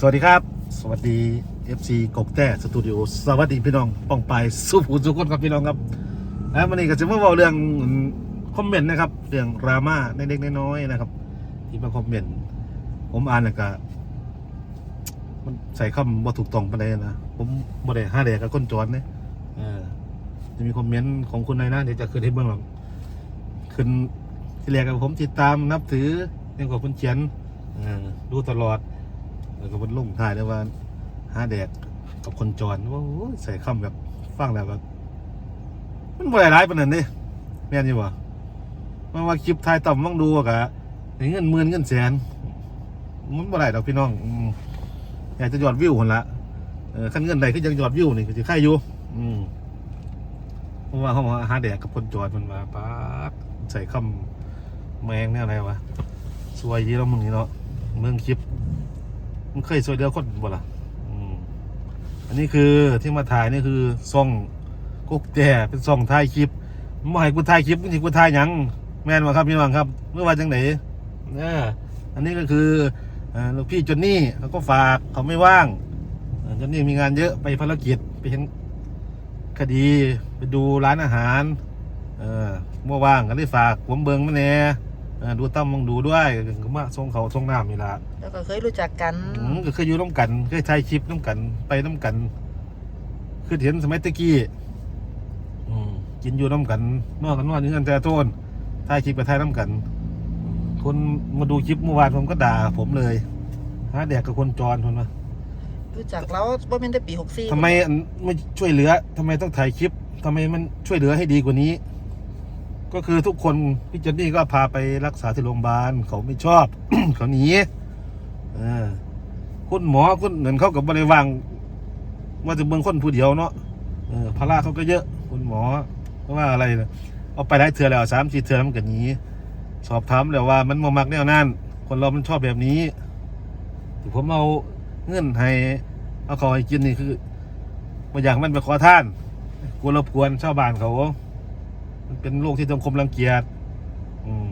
สวัสดีครับ สวัสดี FC กกแต้สตูดิโอสวัสดีพี่น้องป้องไปายสุภูสุคนครับพี่น้องครับแล้ววันนี้ก็จะมาบอกเรื่องคอมเมนต์นะครับ เรื่องดราม่าเล็กๆน้อยๆนะครับ ที่มาคอมเมนต์ผมอ่านแล้วก็มันใส่คำว่าถูกต้องไปานใดนะผมบ่ได้ห้าแดกกับคนจรเนี่ยเออจะมีคอมเมนต์ของคุณนายนะเดี๋ยวจะขึ้นให้เบื้องหลังขึ้นที่แรกกับผมติดตามนับถือเรื่องของคุณเขียนดูตลอด แล้วก็บนลุ่งถ่ายเลยว่าหาแดกกับคนจรว่าใส่คำแบบฟังแล้วแบบมันบ่ได้ร้ายปานนั้นเด้แม่นอยู่บ่มาว่าคลิปถ่ายต่ำมั่งดูอะกะเงินหมื่นเงินแสนมันบ่ได้ดอกพี่น้องอยากจะยอดวิวคนละขั้นเงินใดก็ยังยอดวิวนี่ก็สิค่ายอยู่เพราะว่าเขาหาแดกกับคนจรมันมาป๊าดใส่คำแมงเนี่ยอะไรวะสวยยีแล้วมึงนี่เนาะเมืองคลิป มันเคยสวยเดียวคนบ่ล่ะอืมอันนี้คือที่มาถ่ายนี่คือซ่องกุ๊กแต่เป็นซ่องถ่ายคลิปไม่ให้กูถ่ายคลิปนี่กูถ่ายหยังแม่นวะครับพี่น้องครับเมื่อวานจังไหนเนี่ยอันนี้ก็คือลูกพี่จนนี่เขาก็ฝากเขาไม่ว่างจนนี่มีงานเยอะไปภารกิจไปเห็นคดีไปดูร้านอาหาร เออเมื่อว่างก็ได้ฝากผมเบิงมาแน่ ออดูตั้มมองดูด้วยก็มาส่งเขาส่งน้ำนี่ละแล้วก็เคยรู้จักกันอืมก็เคยอยู่น้ำกันเคยถ่ายคลิปน้ำกัน ไปน้ำกันคือเห็นสมัยตะกี้อืมกินอยู่น้ำกันนอนกันนอนอยู่กันแต่โทนถ่ายคลิปไปถ่ายน้ำกัน คนมาดูคลิปเมื่อวานผมก็ด่าผมเลยหาแดกกับคนจรคนมารู้จักแล้วว่าเป็นแต่ปีหกสี่ทำไมอันไม่ช่วยเหลือทำไมต้องถ่ายคลิปทำไมมันช่วยเหลือให้ดีกว่านี้ ก็คือทุกคนพี่เจนนี่ก็พาไปรักษาที่โรงพยาบาลเขาไม่ชอบ เขาหนีคุณหมอคุณเหมือนเขากับบริวังว่าจะเบิ่งคนผู้เดียวเนาะเออภาระเขาก็เยอะ คุณหมอเพราะว่าอะไรนะเอาไปได้เถื่อแล้วสามสี่เถื่อมันก็หนีสอบถามแล้วว่ามันมามักแนวนั้นคนเรามันชอบแบบนี้ที่ผมเอาเงื่อนให้เอาเขาให้กินนี่คือมาอยากมันไปขอท่านกลัวรบกวนชาวบ้านเขา มันเป็นโรคที่สังคมรังเกียจอืม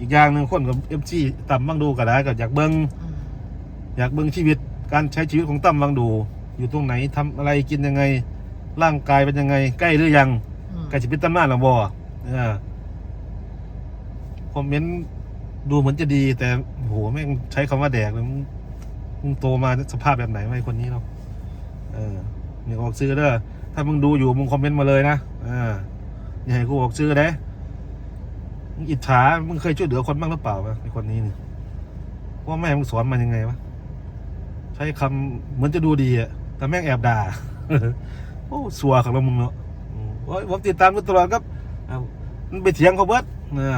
อีกอย่างหนึ่งคนกับเอฟซีต่ำบ้างดูก็ได้ก็อยากเบิ้งอืมอยากเบิ้งชีวิต การใช้ชีวิตของตั้มบ้างดู อยู่ตรงไหนทำอะไรกินยังไง ร่างกายเป็นยังไง ใกล้หรือยังอืมใกล้จะเป็นตำนานหรือบ่เออคอมเมนต์ดูเหมือนจะดีแต่โหแม่งใช้คำว่าแดกเลยมึงมึงโตมาสภาพแบบไหนวะไอ้คนนี้เนาะเออนี่ออกซื้อเด้อถ้ามึงดูอยู่มึงคอมเมนต์มาเลยนะเออ อย่าให้กูออกชื่อได้มึงอิจฉามึงเคยช่วยเหลือคนบ้างหรือเปล่าวะไอคนนี้นี่ว่าแม่มึงสอนมันยังไงวะใช้คำเหมือนจะดูดีอะแต่แม่งแอบด่าโอ้สัวของเรามึงเนาะอืมโอ้ยผมติดตามมาตลอดครับอ่ามันไปเถียงเขาเบิดนะ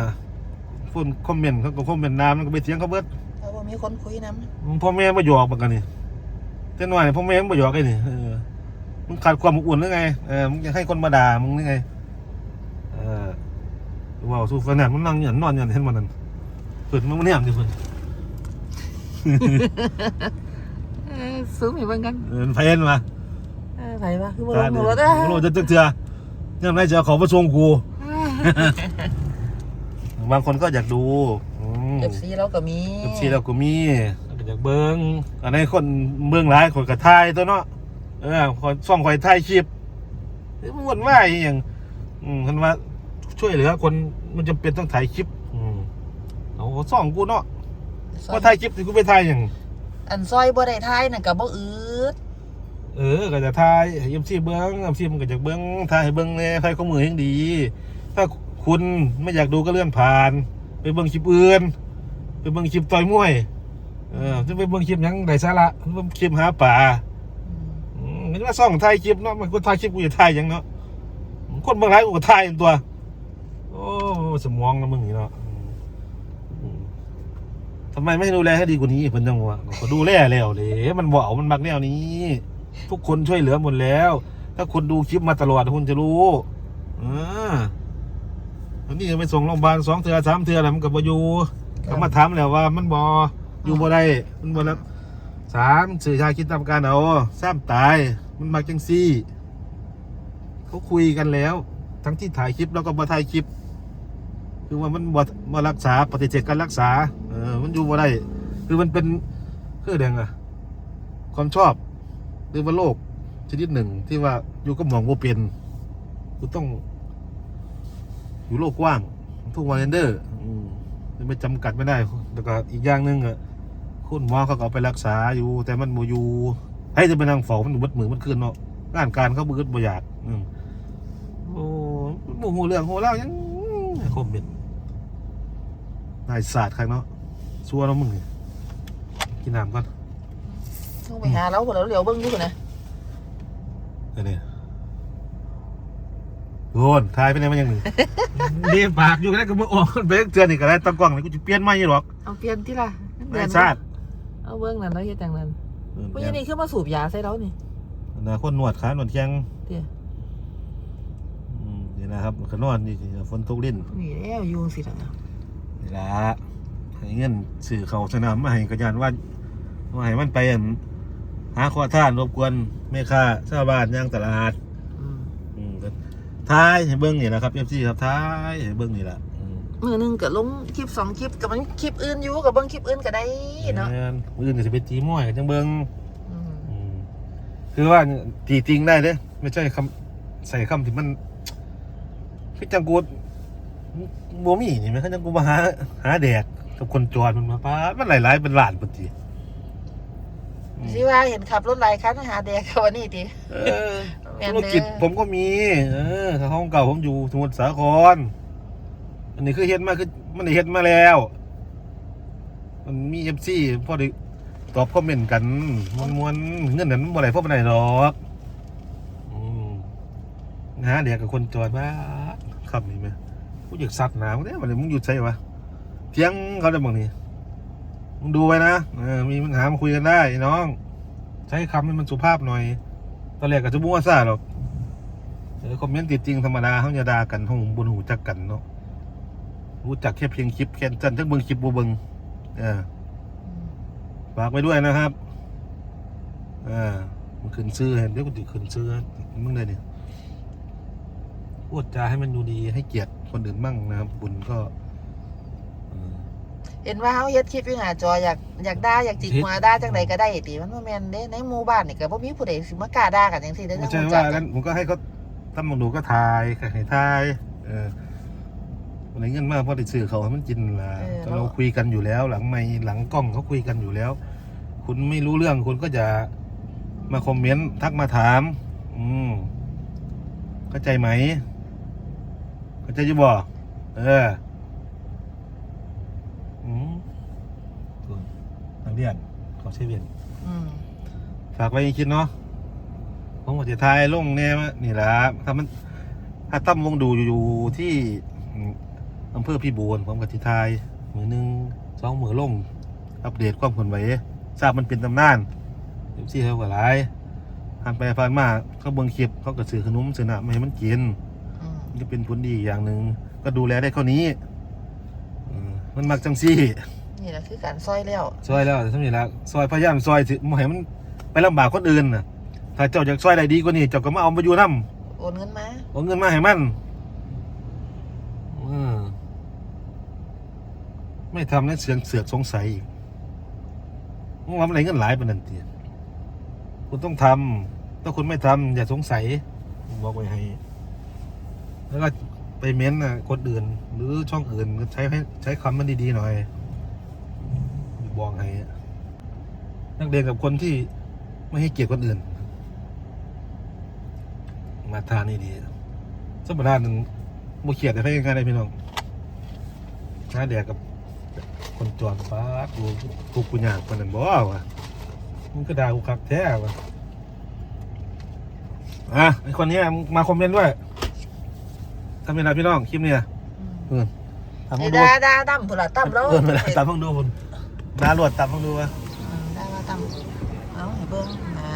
คนคอมเมนต์เขาก็คอมเมนต์น้ำมันก็ไปเถียงเขาเบิดแล้วว่ามีคนคุยน้มึงพ่อแม่มาหยอกมันกันนี่แต่หน่อยพ่อแม่มึงมาหยอกไอ้นี่เออมึงขาดความอบอุ่นหรือไงเออมึงอยากให้คนมาด่ามึงหรือไงเออ ว้าวสู้ฟันนั่นมันนั่งหยันนอนหยันเห็นมันนั่นเปิดมันมันเนี่ยมันดิเพิ่นำซื้อมีเบิ่งกันเออมันไฟเห็นมาเออไผวะคือบ่ตาลงเดืรอถดอะโลจะจะเถื่อยังไงจะเอาของมาส่งกู บางคนก็อยากดูอืม เอฟซีเราก็มีเอฟซีเราก็มีก็อยากเบิ้งอันนี้คนเบื้องหลายคนกระทายตัวเนาะเออคนซ่องคอยถ่ายคลิปเอ้ยมันวนว่าอหย่างอืมคันว่า ช่วยเหลือคนมันจำเป็นต้องถ่ายคลิป อืมเอาซ่องกูเนาะซอว่ายถ่ายคลิปที่กูไปถ่ายอย่างอันซอยบ่ได้ทายน่ะก็บ่อืดเออก็จะถ่ายเอ็มซีเบิ้งเอ็มซีมันก็จะเบิ้งถ่ายให้เบิ้งเลยถ่ายข้อมือยังดี ถ้าคุณไม่อยากดูก็เลื่อนผ่าน ไปเบิ้งคลิปอื่นไปเบิ้งคลิปต่อยมวย เออจะไปเบิ้งคลิปหยังไร้สาระเบิ้งคลิปหาป่าอืมอืมมันว่าซ่องถ่ายคลิปเนาะมันก็ถ่ายคลิปกูจะถ่ายหยังเนาะคนบางรายกูก็ถ่ายตัวโอ้ สมองนะมึงนี่เนาะอืมอืมทำไมไม่ดูแลให้ดีกว่านี้เพิ่นจังวะก็ดูแลแล้วเลยมันบ่เอามันมักแนวนี้ ทุกคนช่วยเหลือหมดแล้ว ถ้าคนดูคลิปมาตลอดคุณจะรู้เออวันนี้ไปส่งโรงพยาบาลสองเทือสามเทือแล้วมันก็บ่อยู่ก็มาถามแล้วว่า มันบ่อยู่บ่ได้มันบ่รับสามสื่อชาคิดตามการเอาซ้ำตาย มันมาจังซี่ เขาคุยกันแล้ว ทั้งที่ถ่ายคลิปแล้วก็มาถ่ายคลิป คือว่ามันบ่มารักษาปฏิเสธการรักษา เออ มันอยู่บ่ได้ คือมันเป็นคือเดงอะความชอบ หรือว่าโลกชนิดหนึ่งที่ว่าอยู่ก็มองว่าเป็นกูต้อง อยู่โลกกว้างทุกวันเดอร์ไม่จำกัดไม่ได้แล้วก็อีกอย่างหนึ่งอะคุณหมอเขาก็ไปรักษาอยู่ แต่มันโมอยู่ให้จะไปนั่งเฝ้ามันบิดมือมันคืนเนาะงานการเขาเบิดบ่อยากอืมโอ้โมโหเรื่องโหเล่ายังคมเป็น นายศาสตร์ใครเนาะซัวเนาะมึงนี่กินน้ำก่อนต้องไปหาแล้วคนเราเหลียวเบิ่งดูพุ่นนะเดี๋ยวนี้โดนทายไปไหนมาอย่างหนึ่งเดีปากอยู่ได้ก็มึงออกเบรกเตือนอีกก็ได้ตั้งกล้องนี่กูจะเปลี่ยนไม่ยี่หรอกเอาเปลี่ยนที่ล่ะนายชาติเอาเบิ่งนั่นแล้วเฮ็ดจังนั้นผู้หญิงนี่คือมาสูบยาใส่เรานี่นะคนนวดขาหนวดแข้งเดี๋ยวอืมนี่นะครับขนอนนี่สิฝนตกลิ้นนี่แล้วอยู่สิล่ะนี่ ละให้เงินสื่อเขาสนามมาให้กระยานว่าว่าให้มันไปอั่นหาขอท่านรบกวนแม่ค้าชาวบ้านย่างตลาด อืมอืมก็ท้ายให้เบิ้งนี่แหละครับเอฟซีครับท้ายให้เบิ้งนี่แหละอืมมือหนึงก็ลงคลิปสองคลิปกับมันคลิปอื่นอยู่กับเบิ่งคลิปอื่นก็ได้เนาะแม่นมื้ออื่นก็จะไปจีม้อยกันจังเบิ้ง อืมอืมคือว่าตีจริงได้เด้ไม่ใช่คำใส่คำที่มันคือจังกู บัวมีนี่ไหมเขาจังกูมาหาหาแดกกับคนจรมันมาป้าดมันหลายๆเป็นล้านปฏิอืมสิว่าเห็นขับรถหลายคันหาแดกเขาวันนี้ติเออแม่นธุเด้รอกิจผมก็มี เออถ้าห้องเก่าผมอยู่สมุทรสาคร อันนี้คือเฮ็ดมาคือมันได้เฮ็ดมาแล้ว มันมีเอฟซีพอได้ตอบคอมเมนต์กันมวนมวนๆเงินนั้นบ่ได้พบไหนหรอกอืมนะเดี๋ยวกับคนจอดบ้าขับนี่ไหม กูอยากสัตว์หนาวเนี่ยมันเลยมึงหยุดใช่ปะเที่ยงเขาได้บางนี่มึงดูไว้นะเออมีปัญหามาคุยกันได้น้อง ใช้คำให้มันสุภาพหน่อยตอนแรกก็จะมั่วซ่าหรอกเออคอมเมนต์ติดจริงธรรมดาเขาจะด่ากันห้องบนหูจักกันเนาะรู้จักแค่เพียงคลิปแค่จันทั้งเบิงคลิปบูเบิงเออฝากไว้ด้วยนะครับเอ่ามันขึ้นซื้อเห็นเดี๋ยวกูติขึ้นซื้อมึงเลยเนี่ยพูดจาให้มันดูดีให้เกียรติ คนอื่นบ้างนะครับบุญก็เออเห็นว่าเฮาเฮ็ดคลิปอยู่หน้าจออยากอยากด่าอยากจิกหัวด่าจังไดก็ได้ติมันบ่แม่นเด้ในหมู่บ้านนี่ก็บ่มีผู้ใดสิมากล้าด่ากันจังซี่เด้ไม่จัใช่งว่ากันผมก็ให้เขาทำมองดูก็ทายให้ทายเอออะไรเงินมากเพราะได้ซื้อเขาให้มันกินละก็เราคุยกันอยู่แล้ว หลังไม่หลังกล้องเขาคุยกันอยู่แล้ว คุณไม่รู้เรื่องคุณก็จะมาคอมเมนต์ทักมาถาม อืมเข้าใจไหม เข้าใจอยี่บ่เอออืมส่วนนักเรียนขอเชฟเวียนอืมฝากไว้คิดเนาะผมก็จะทายลงแน่ว่านี่แหละถ้ามันถ้าตั้มวงดูอยู่ที่อืมอำเภอพี่บูนผมกับทิทายมือหนึ่งสองมือลง อัปเดตความผลไหวทราบมันเป็นตำนานเดี๋ยวซี่เขาก็หลายผ่านไปผ่านมาเขาเบิ่งคลิปเขาก็ซื้อขนมซื้อน้ำมาให้มันกิน อืมมันก็เป็นผลดีอย่างหนึ่งก็ดูแลได้เท่านี้เออมันมักจังซี่นี่แหละคือการซอยแล้วซอยแล้วแต่ทำนี่ละซอยพยายามซอยสิบ่ให้มันไปลำบากคนอื่นน่ะ ถ้าเจ้าอยากซอยได้ดีกว่านี้เจ้าก็มาเอามาอยู่นำโอนเงินมาเอาเงินมาให้มันเออไม่ทำแล้วเสือกเสือกสงสัยอีกมึงว่ามันอะไรเงินหลายปานนั้นติคุณต้องทำถ้าคุณไม่ทำอย่าสงสัยบอกไว้ให้ แล้วก็ไปเม้นต์นะคนอื่น หรือช่องอื่นใช้ให้ใช้คำมันดีๆหน่อยบอกให้นักเรียนกับคนที่ไม่ให้เกียรติคนอื่น มาทานนี่ดีสมบัติหนึ่งโมเขียดแต่ให้กันได้พี่น้องน้าเดียกับคนจวนฟ้ากูกูกูยากคนนั้นบ่วะมึงก็ด่ากูคักแท้วะอะไอคนนี้มาคอมเมนต์ด้วย ทำยังไงพี่น้องคลิปเนี่ยอืมทำไอ้มึงดูด่าด่าตั้มพุ่นล่ะตั้มแล้วเออไม่ได้ตามมึงดูคุณด่าหลวดตามมึงดูวะอืมได้ว่าตั้มเอาให้เบิ่งนะ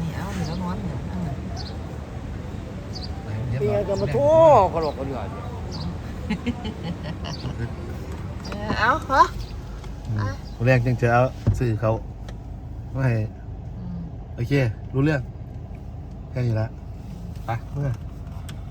นี่เอานี่แล้วนอนเนี่ยอืมเมียก็มาโทษก็หลอกกันอยู่เออเอาเหรออืมคนแรกจึงจะเอาสื่อเขาไม่ให้ อืม โอเค รู้เรื่อง แค่นี้ละ ไปเมื่อ